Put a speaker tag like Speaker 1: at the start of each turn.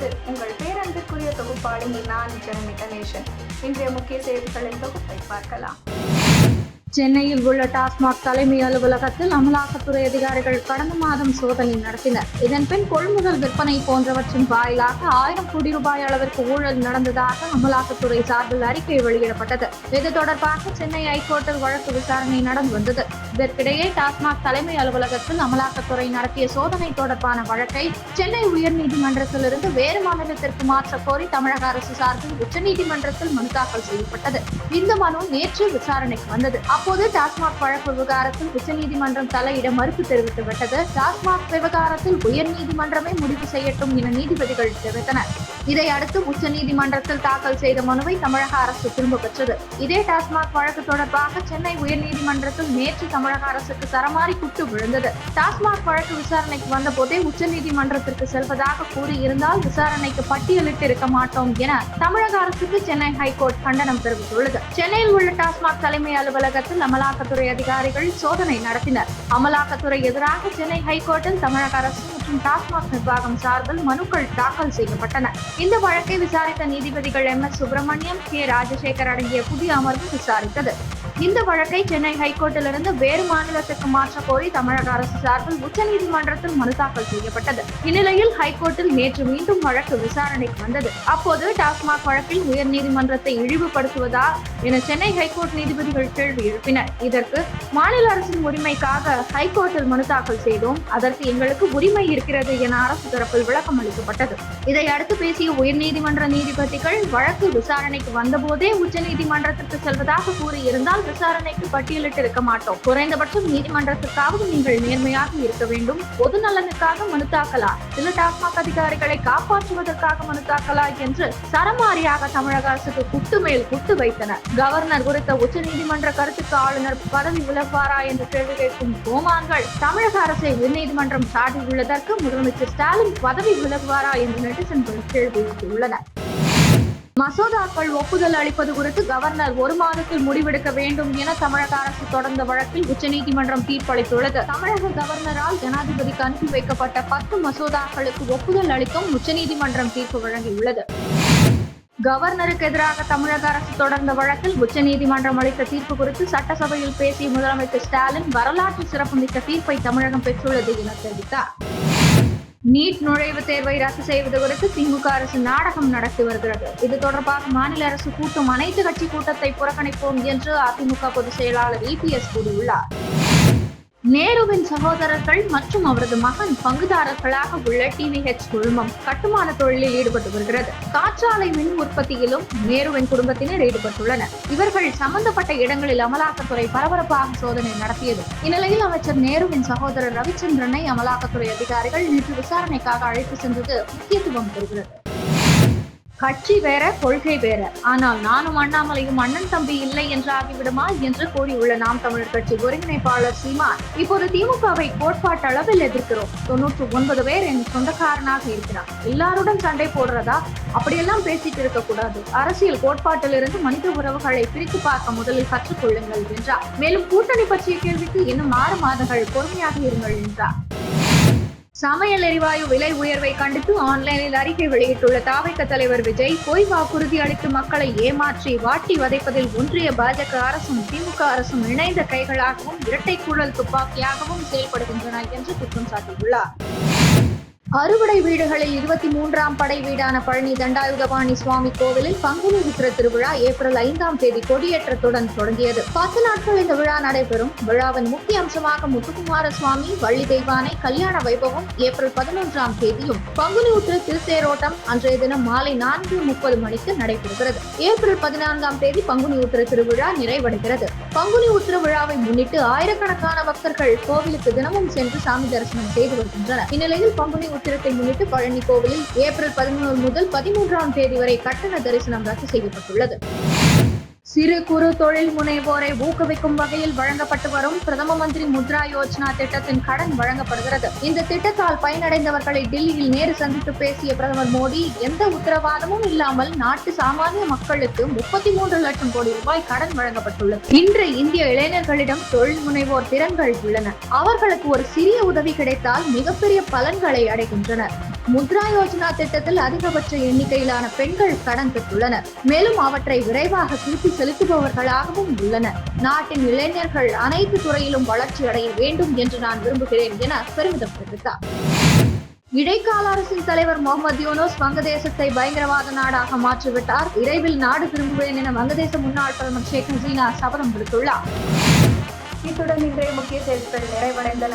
Speaker 1: இணைந்திருப்பது உங்கள் பேரன்பிற்குரிய தொகுப்பாளி நான் ஜெனமி கணேசன் இன்றைய முக்கிய செய்திகளின் தொகுப்பை பார்க்கலாம்.
Speaker 2: சென்னையில் உள்ள டாஸ்மாக் தலைமை அலுவலகத்தில் அமலாக்கத்துறை அதிகாரிகள் கடந்த மாதம் சோதனை நடத்தினர். இதன்பின் கொள்முதல் விற்பனை போன்றவற்றின் வாயிலாக ஆயிரம் கோடி ரூபாய் அளவிற்கு ஊழல் நடந்ததாக அமலாக்கத்துறை சார்பில் அறிக்கை வெளியிடப்பட்டது. இது தொடர்பாக சென்னை ஐகோர்ட்டில் வழக்கு விசாரணை நடந்து வந்தது. இதற்கிடையே டாஸ்மாக் தலைமை அலுவலகத்தில் அமலாக்கத்துறை நடத்திய சோதனை தொடர்பான வழக்கை சென்னை உயர்நீதிமன்றத்திலிருந்து வேறு மாநிலத்திற்கு மாற்ற கோரி தமிழக அரசு சார்பில் உச்சநீதிமன்றத்தில் மனு தாக்கல் செய்யப்பட்டது. இந்த மனு நேற்று விசாரணைக்கு வந்தது. அப்போது டாஸ்மாக் வழக்கு விவகாரத்தில் உச்சநீதிமன்றம் தலையிட மறுப்பு தெரிவித்து விட்டது டாஸ்மாக் விவகாரத்தில் உயர்நீதிமன்றமே முடிவு செய்யட்டும் என நீதிபதிகள் தெரிவித்தனர். இதை அடுத்து உச்சநீதிமன்றத்தில் தாக்கல் செய்த மனுவை தமிழக அரசு திரும்ப பெற்றது. இதே டாஸ்மாக் வழக்கு தொடர்பாக சென்னை உயர்நீதிமன்றத்தில் நேற்று தமிழக அரசுக்கு சரமாரி குட்டு விழுந்தது. டாஸ்மாக் வழக்கு விசாரணைக்கு வந்த போதே உச்சநீதிமன்றத்திற்கு செல்வதாக கூறியிருந்தால் விசாரணைக்கு பட்டியலிட்டு இருக்க மாட்டோம் என தமிழக அரசுக்கு சென்னை ஹைகோர்ட் கண்டனம் தெரிவித்துள்ளது. சென்னையில் உள்ள டாஸ்மாக் தலைமை அலுவலகத்தில் அமலாக்கத்துறை அதிகாரிகள் சோதனை நடத்தினர். அமலாக்கத்துறை எதிராக சென்னை ஹைகோர்ட்டில் தமிழக அரசு மற்றும் டாஸ்மாக் நிர்வாகம் சார்பில் மனுக்கள் தாக்கல் செய்யப்பட்டன. இந்த வழக்கை விசாரித்த நீதிபதிகள் M S Subramaniam K. Rajasekar அடங்கிய புதிய அமர்வு விசாரித்தது. இந்த வழக்கை சென்னை ஹைகோர்ட்டிலிருந்து வேறு மாநிலத்துக்கு மாற்ற கோரி தமிழக அரசு சார்பில் உச்சநீதிமன்றத்தில் மனு தாக்கல் செய்யப்பட்டது. இந்நிலையில் ஹைகோர்ட்டில் நேற்று மீண்டும் வழக்கு விசாரணைக்கு வந்தது. அப்போது டாஸ்மாக் வழக்கில் உயர்நீதிமன்றத்தை இழிவுபடுத்துவதா என சென்னை ஹைகோர்ட் நீதிபதிகள் கேள்வி எழுப்பினர். இதற்கு மாநில அரசின் உரிமைக்காக ஹைகோர்ட்டில் மனு தாக்கல் செய்தோம். அதற்கு எங்களுக்கு உரிமை இருக்கிறது என அரசு தரப்பில் விளக்கம் அளிக்கப்பட்டது. இதை அடுத்து பேசிய உயர்நீதிமன்ற நீதிபதிகள் வழக்கு விசாரணைக்கு வந்தபோதே உச்சநீதிமன்றத்திற்கு செல்வதாக கூறியிருந்தால் விசாரணைக்கு பட்டியலிட்டு இருக்க மாட்டோம். குறைந்தபட்சம் நீதிமன்றத்துக்காவது நீங்கள் நேர்மையாக இருக்க வேண்டும். பொது நலனுக்காக மனு தாக்கலா? சில டாஸ்மாக் அதிகாரிகளை காப்பாற்றுவதற்காக மனு தாக்கலா என்று சரமாரியாக தமிழக அரசுக்கு குட்டு மேல் குட்டு வைத்தனர். கவர்னர் குறித்த உச்சநீதிமன்ற கருத்துக்கு ஆளுநர் பதவி விலகுவாரா என்று கேள்வி கேட்கும் கோமான்கள் தமிழக அரசை உயர்நீதிமன்றம் சாட்டியுள்ளதற்கு முதலமைச்சர் ஸ்டாலின் பதவி விலகுவாரா என்று நெட்டிசன்கள் கேள்வி எழுப்பியுள்ளனர். மசோதாக்கள் ஒப்புதல் அளிப்பது குறித்து கவர்னர் ஒரு மாதத்தில் முடிவெடுக்க வேண்டும் என தமிழக அரசு தொடர்ந்த வழக்கில் உச்சநீதிமன்றம் தீர்ப்பளித்துள்ளது. தமிழக கவர்னரால் ஜனாதிபதிக்கு அனுப்பி வைக்கப்பட்ட பத்து மசோதாக்களுக்கு ஒப்புதல் அளித்தும் உச்சநீதிமன்றம் தீர்ப்பு வழங்கியுள்ளது. கவர்னருக்கு எதிராக தமிழக அரசு தொடர்ந்த வழக்கில் உச்சநீதிமன்றம் அளித்த தீர்ப்பு குறித்து சட்டசபையில் பேசிய முதலமைச்சர் ஸ்டாலின் வரலாற்று சிறப்புமிக்க தீர்ப்பை தமிழகம் பெற்றுள்ளது என தெரிவித்தார். நீட் நுழைவுத் தேர்வை ரத்து செய்வது குறித்து திமுக அரசு நாடகம் நடத்தி வருகிறது. இது தொடர்பாக மாநில அரசு கூட்டும் அனைத்து கட்சி கூட்டத்தை புறக்கணிப்போம் என்று அதிமுக பொதுச் செயலாளர் இபிஎஸ் கூறியுள்ளார். நேருவின் சகோதரர்கள் மற்றும் அவரது மகன் பங்குதாரர்களாக உள்ள டிவிஹெச் குழுமம் கட்டுமான தொழிலில் ஈடுபட்டு வருகிறது. காற்றாலை மின் உற்பத்தியிலும் நேருவின் குடும்பத்தினர் ஈடுபட்டுள்ளனர். இவர்கள் சம்பந்தப்பட்ட இடங்களில் அமலாக்கத்துறை பரபரப்பாக சோதனை நடத்தியது. இந்நிலையில் அமைச்சர் நேருவின் சகோதரர் ரவிச்சந்திரனை அமலாக்கத்துறை அதிகாரிகள் நேற்று விசாரணைக்காக அழைத்து சென்றது முக்கியத்துவம் பெறுகிறது. கட்சி வேற கொள்கை வேற. ஆனால் நானும் அண்ணாமலையும் அண்ணன் தம்பி இல்லை என்று ஆகிவிடுமா என்று கூறியுள்ள நாம் தமிழர் கட்சி ஒருங்கிணைப்பாளர் சீமான் இப்போது திமுகவை கோட்பாட்டு அளவில் எதிர்க்கிறோம். தொன்னூற்று ஒன்பது பேர் என் சொந்தக்காரனாக இருக்கிறார். எல்லாருடன் சண்டை போடுறதா? அப்படியெல்லாம் பேசிட்டு இருக்க கூடாது. அரசியல் கோட்பாட்டிலிருந்து மனித உறவுகளை பிரித்து பார்க்க முதலில் கற்றுக்கொள்ளுங்கள் என்றார். மேலும் கூட்டணி பற்றிய கேள்விக்கு இன்னும் ஆறு மாதங்கள் பொறுமையாக இருங்கள் என்றார். சமையல் எரிவாயு விலை உயர்வை கண்டித்து ஆன்லைனில் அறிக்கை வெளியிட்டுள்ள தாவைக்க தலைவர் விஜய் பொய் வாக்குறுதி அளித்து மக்களை ஏமாற்றி வாட்டி வதைப்பதில் ஒன்றிய பாஜக அரசும் திமுக அரசும் இணைந்த கைகளாகவும் இரட்டை குழல் துப்பாக்கியாகவும் செயல்படுகின்றன என்று குற்றம் சாட்டியுள்ளார். அறுவடை வீடுகளில் இருபத்தி மூன்றாம் படை வீடான பழனி தண்டாயுதபாணி சுவாமி கோவிலில் பங்குனி உத்திர திருவிழா ஏப்ரல் ஐந்தாம் தேதி கொடியேற்றத்துடன் தொடங்கியது. பத்து நாட்கள் இந்த விழா நடைபெறும். விழாவின் முக்கிய அம்சமாக முத்துக்குமார சுவாமி வள்ளி தெய்வானை கல்யாண வைபவம் ஏப்ரல் பதினொன்றாம் தேதியும் பங்குனி உத்திர திருத்தேரோட்டம் அன்றைய தினம் மாலை நான்கு முப்பது மணிக்கு நடைபெறுகிறது. ஏப்ரல் பதினான்காம் தேதி பங்குனி உத்திர திருவிழா நிறைவடைகிறது. பங்குனி உத்திர விழாவை முன்னிட்டு ஆயிரக்கணக்கான பக்தர்கள் கோவிலுக்கு தினமும் சென்று சாமி தரிசனம் செய்து வருகின்றனர். இந்நிலையில் பங்குனி உத்திரத்தை முன்னிட்டு பழனி கோவிலில் ஏப்ரல் பதினொன்று முதல் பதிமூன்றாம் தேதி வரை கட்டண தரிசனம் ரத்து செய்யப்பட்டுள்ளது. சிறு குறு தொழில் முனைவோரை ஊக்குவிக்கும் வகையில் வழங்கப்பட்டு வரும் பிரதம மந்திரி முத்ரா யோஜனா திட்டத்தின் கடன் வழங்கப்படுகிறது. இந்த திட்டத்தால் பயனடைந்தவர்களை டெல்லியில் நேரு சந்தித்து பேசிய பிரதமர் மோடி எந்த உத்தரவாதமும் இல்லாமல் நாட்டு சாமானிய மக்களுக்கு முப்பத்தி மூன்று லட்சம் கோடி ரூபாய் கடன் வழங்கப்பட்டுள்ளது. இன்று இந்திய இளைஞர்களிடம் தொழில் முனைவோர் திறன்கள் உள்ளன. அவர்களுக்கு ஒரு சிறிய உதவி கிடைத்தால் மிகப்பெரிய பலன்களை அடைகின்றனர். முத்ரா யோஜனா திட்டத்தில் அதிகபட்ச எண்ணிக்கையிலான பெண்கள் கடன் பெற்றுள்ளனர். மேலும் அவற்றை விரைவாக திருப்பி செலுத்துபவர்களாகவும் உள்ளனர். நாட்டின் இளைஞர்கள் அனைத்து துறையிலும் வளர்ச்சி அடைய வேண்டும் என்று நான் விரும்புகிறேன் என பெருமிதம் தெரிவித்தார். இடைக்கால அரசின் தலைவர் முகமது யூனோஸ் வங்கதேசத்தை பயங்கரவாத நாடாக மாற்றிவிட்டார். விரைவில் நாடு திரும்புவேன் என வங்கதேச முன்னாள் பிரதமர் ஷேக் ஹசீனா சபதம் விடுத்துள்ளார்.
Speaker 1: இத்துடன் இன்றைய முக்கிய செய்திகள் நிறைவடைந்தன.